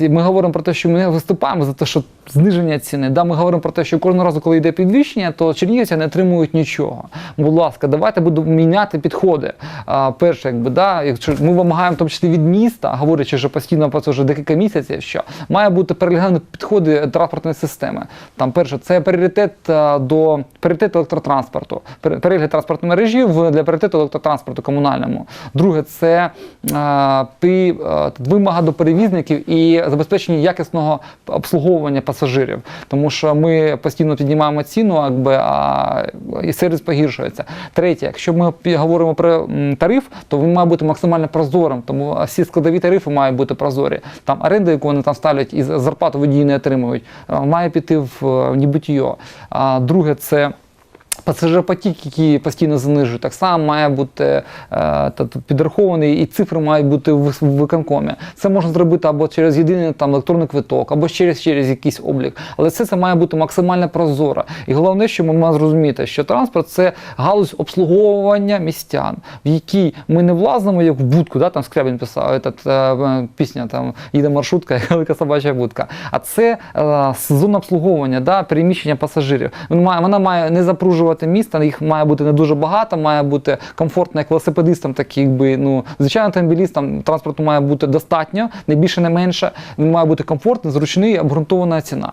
Ми говоримо про те, що ми виступаємо за те, що зниження ціни. Да, ми говоримо про те, що кожного разу, коли йде підвищення, то чернігівці не отримують нічого. Будь ласка, давайте будемо міняти підходи. Перше, якби да, якщо ми вимагаємо в тому числі від міста, говорячи вже постійно про це вже декілька місяців, що має бути переглянути підходи транспортної системи. Там перше, це пріоритет до пріоритет електротранспорту, пере- перегляд транспортної мережі для пріоритету електротранспорту комунальному. Друге, це а, пі- а, вимога до перевізників і забезпечення якісного обслуговування пасажирів, тому що ми постійно піднімаємо ціну, якби а і сервіс погіршується. Третє, якщо ми говоримо про тариф, то він має бути максимально прозорим, тому всі складові тарифи мають бути прозорі. Там оренда, яку вони там ставлять, і зарплату водії не отримують, має піти в е. А друге, це Пасажиропотік, який постійно занижує, так само має бути е, підрахований, і цифри мають бути в, виконкомі. Це можна зробити або через єдиний там електронний квиток, або через, через якийсь облік. Але все це має бути максимально прозоро. І головне, що ми маємо зрозуміти, що транспорт це галузь обслуговування містян, в якій ми не влазимо як в будку, да, там Скрябін писав этот, е, пісня, там їде маршрутка, велика собача будка. А це е, зона обслуговування, да, переміщення пасажирів. Він має, вона має не запружувати місто, їх має бути не дуже багато, має бути комфортно як велосипедистам, так якби ну звичайно автомобілістам транспорту має бути достатньо, не більше, не менше. Він має бути комфортний, зручний, обґрунтована ціна.